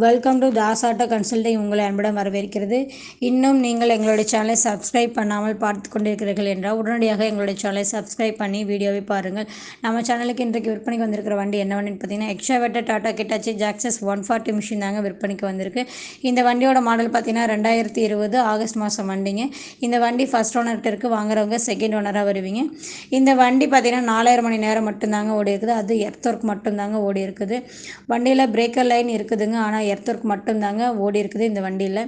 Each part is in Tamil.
Welcome to Das auto consulting உங்களை அன்புடன் வரவேற்கிறது. இன்னும் நீங்கள் எங்களுடைய சேனலை சப்ஸ்கிரைப் பண்ணாமல் பார்த்து கொண்டிருக்கிறீர்கள் என்றால் உடனடியாக எங்களுடைய சேனலை சப்ஸ்கிரைப் பண்ணி வீடியோவை பாருங்கள். நம்ம சேனலுக்கு இன்றைக்கு விற்பனைக்கு வந்திருக்கிற வண்டி என்ன வண்டின்னு பார்த்தீங்கன்னா எக்ஸாவேட்டர் டாடா கிட்டாச்சி ஜாக்சஸ் ஒன் ஃபார்ட்டி மிஷின் தாங்க விற்பனைக்கு வந்திருக்கு. இந்த வண்டியோட மாடல் பார்த்தீங்கன்னா ரெண்டாயிரத்தி இருபது ஆகஸ்ட் மாதம் வண்டிங்க. இந்த வண்டி ஃபஸ்ட் ஓனர்கிட்ட இருக்குது வாங்குறவங்க செகண்ட் ஓனராக வருவீங்க. இந்த வண்டி பார்த்தீங்கன்னா நாலாயிரம் மணி நேரம் மட்டும்தாங்க ஓடி இருக்குது அது எர்த் ஒர்க் மட்டும்தாங்க ஓடி இருக்குது வண்டியில் பிரேக்கர் லைன் இருக்குதுங்க. ஆனால் எர்த் மட்டும்தாங்க ஓடி இருக்குது இந்த வண்டியில்.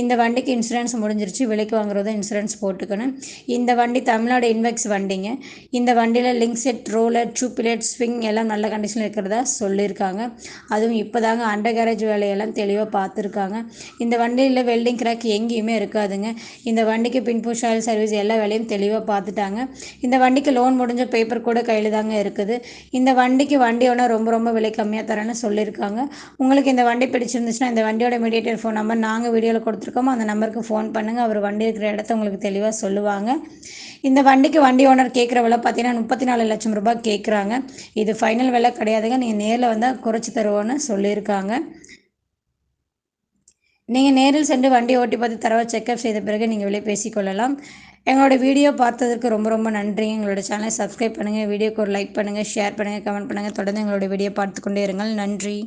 இந்த வண்டிக்கு இன்சூரன்ஸ் முடிஞ்சிருச்சு விலைக்கு வாங்குறதும் இன்சூரன்ஸ் போட்டுக்கணும். இந்த வண்டி தமிழ்நாடு இன்வெக்ஸ் வண்டிங்க. இந்த வண்டியில் லிங்க் செட் ரோலர் டூபிலேட் ஸ்விங் எல்லாம் நல்ல கண்டிஷனில் இருக்கிறதா சொல்லியிருக்காங்க. அதுவும் இப்போ தாங்க அண்டர் கேரேஜ் வேலையெல்லாம் தெளிவாக பார்த்துருக்காங்க. இந்த வண்டியில் வெல்டிங் கிராக் எங்கேயுமே இருக்காதுங்க. இந்த வண்டிக்கு பின்புஷ் ஆயில் சர்வீஸ் எல்லா வேலையும் தெளிவாக பார்த்துட்டாங்க. இந்த வண்டிக்கு லோன் முடிஞ்ச பேப்பர் கூட கையில் தாங்க இருக்குது. இந்த வண்டிக்கு வண்டி ஒன்று ரொம்ப ரொம்ப விலை கம்மியாக தரேன்னு சொல்லியிருக்காங்க. உங்களுக்கு இந்த வண்டி பிடிச்சிருந்துச்சுன்னா இந்த வண்டியோட மீடியேட்டர் ஃபோன் நம்பர் நாங்கள் வீடியோவில் கொடுத்துருக்கோமோ அந்த நம்பருக்கு ஃபோன் பண்ணுங்கள் அவர் வண்டி இருக்கிற இடத்த உங்களுக்கு தெளிவாக சொல்லுவாங்க. இந்த வண்டிக்கு வண்டி ஓனர் கேட்குற விலை பார்த்தீங்கன்னா முப்பத்தி நாலு லட்சம் ரூபாய் கேட்குறாங்க இது ஃபைனல் விலை கிடையாதுங்க. நீங்கள் நேரில் வந்தால் குறைச்சி தருவோன்னு சொல்லியிருக்காங்க. நீங்கள் நேரில் சென்று வண்டி ஓட்டி பார்த்து தரவை செக்அப் செய்த பிறகு நீங்கள் விலை பேசிக்கொள்ளலாம். எங்களோட வீடியோ பார்த்ததற்கு ரொம்ப ரொம்ப நன்றி எங்களோட சேனலை சப்ஸ்கிரைப் பண்ணுங்கள் வீடியோக்கு ஒரு லைக் பண்ணுங்கள் ஷேர் பண்ணுங்கள் கமெண்ட் பண்ணுங்கள் தொடர்ந்து எங்களோட வீடியோ பார்த்து கொண்டே இருங்கள். நன்றி.